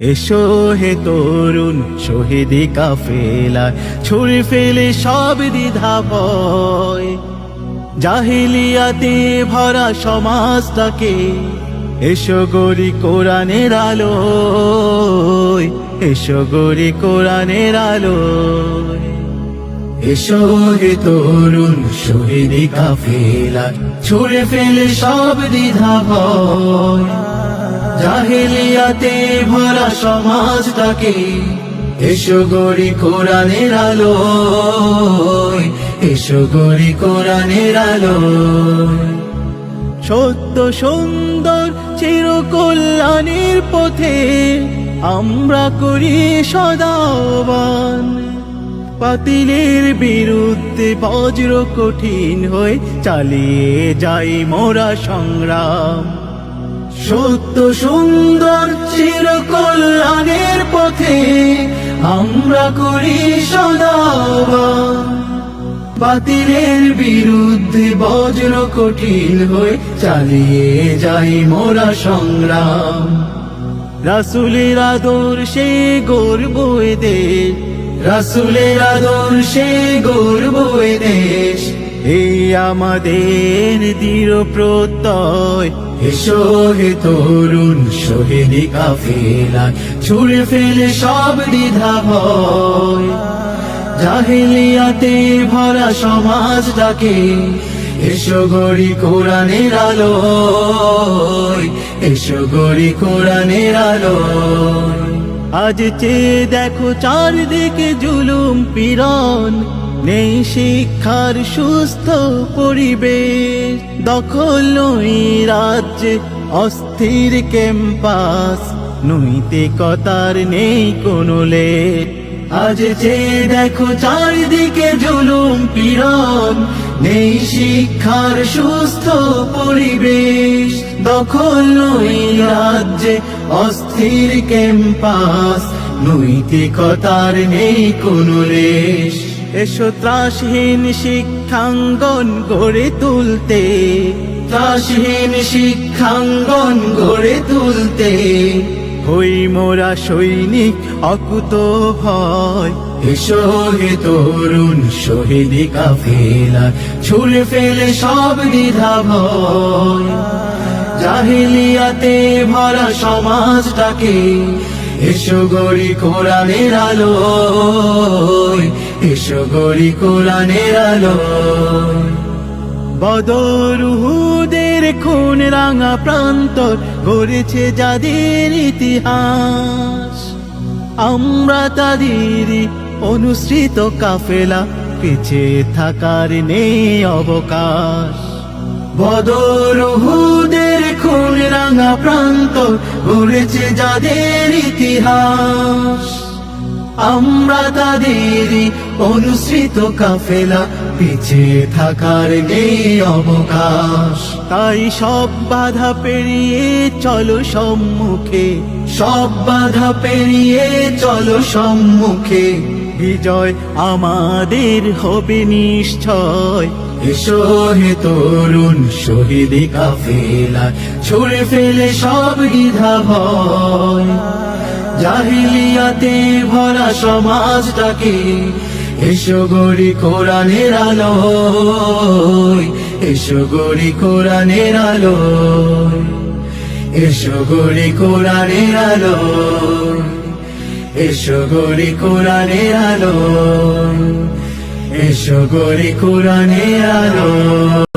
এসো হে তরুণ, শহীদি কাফেলা, ছুড়ে ফেলে সব দ্বিধা ভয়। জাহিলিয়াতে ভরা সমাজটাকে এসো গরি কোরআনের আলো এসো গরি কোরআনের আলো এসো হে তরুণ, শহীদি কাফেলা, ছুড়ে ফেলে সব দ্বিধা ভয়। জাহিলিয়াতে ভরা সমাজটাকে। এসো গরি কোরআনের আলো এসো গরি কোরআনের আলো সত্য সুন্দর চির কল্যাণের পথে আমরা করি সদাবান। পাতিলের বিরুদ্ধে বজ্র কঠিন হয়ে চালিয়ে যাই মোরা সংগ্রাম। সত্য সুন্দর চির কল্যাণের পথে আমরা করি সদাবান বাতিলের বিরুদ্ধে বজ্র কঠিন হয়ে চালিয়ে যাই মোরা সংগ্রাম। রাসুলের আদর্শে গর্ব দেশ, রাসুলের আদর্শে গর্ব দেশ। এই আমাদের দৃঢ় প্রত্যয়, এসো হে তরুণ শহীদি কাফেলা, ছুড়ে ফেলে সব দ্বিধা ভয়। জাহিলিয়াতে ভরা সমাজ ডাকে, এসো গড়ি কোরআনের আলো এসো গড়ি কোরআনের আলো আজ চেয়ে দেখো চারদিকে জুলুম পীড়ন নেই শিক্ষার সুস্থ পরিবেশ। দখল রাজ্যে, অস্থির ক্যাম্পাস। নৈতিকতার নেই কোনো লেট। আজ যে দেখো চারিদিকে জুলুম, পীড়ন। নেই শিক্ষার সুস্থ পরিবেশ। দখল রাজ্যে, অস্থির ক্যাম্পাস। নৈতিকতার নেই কোনো রেশ এসো ত্রাসহীন শিক্ষাঙ্গন গড়ে তুলতে। ত্রাসহীন শিক্ষাঙ্গন গড়ে তুলতে। হই মোরা সৈনিক অকুত ভয়। এসো হে তরুণ শহীদি কাফেলা, ছুড়ে ফেলে সব দ্বিধা ভয়। জাহিলিয়াতে ভরা সমাজটাকে, এসো গরি কোরআনের আলো এসো গরি কোরআনের আলো। বদরুহুদের খুন রাঙা প্রান্তর গড়েছে যাদের ইতিহাস। আমরা তাদেরই অনুসৃত কাফেলা পিছে থাকার নেই অবকাশ। বদরুহুদের খুন রাঙা প্রান্তর গড়েছে যাদের ইতিহাস। আমরা তাদেরই অনুসৃত কাফেলা পিছে থাকার নেই অবকাশ। তাই সব বাধা পেরিয়ে চলো সম্মুখে। সব বাধা পেরিয়ে চলো সম্মুখে। বিজয় আমাদের হবে নিশ্চয়। এসো হে তরুণ শহীদি কাফেলা ছুড়ে ফেলে সব দ্বিধা ভয়। জাহিলিয়াতে ভরা সমাজটাকে এসো গড়ি কোরআনের আলো এসো গড়ি কোরআনের আলো এসো গড়ি কোরআনের আলো এসো গড়ি কোরআনের আলো এসো গড়ি কোরআনের আলো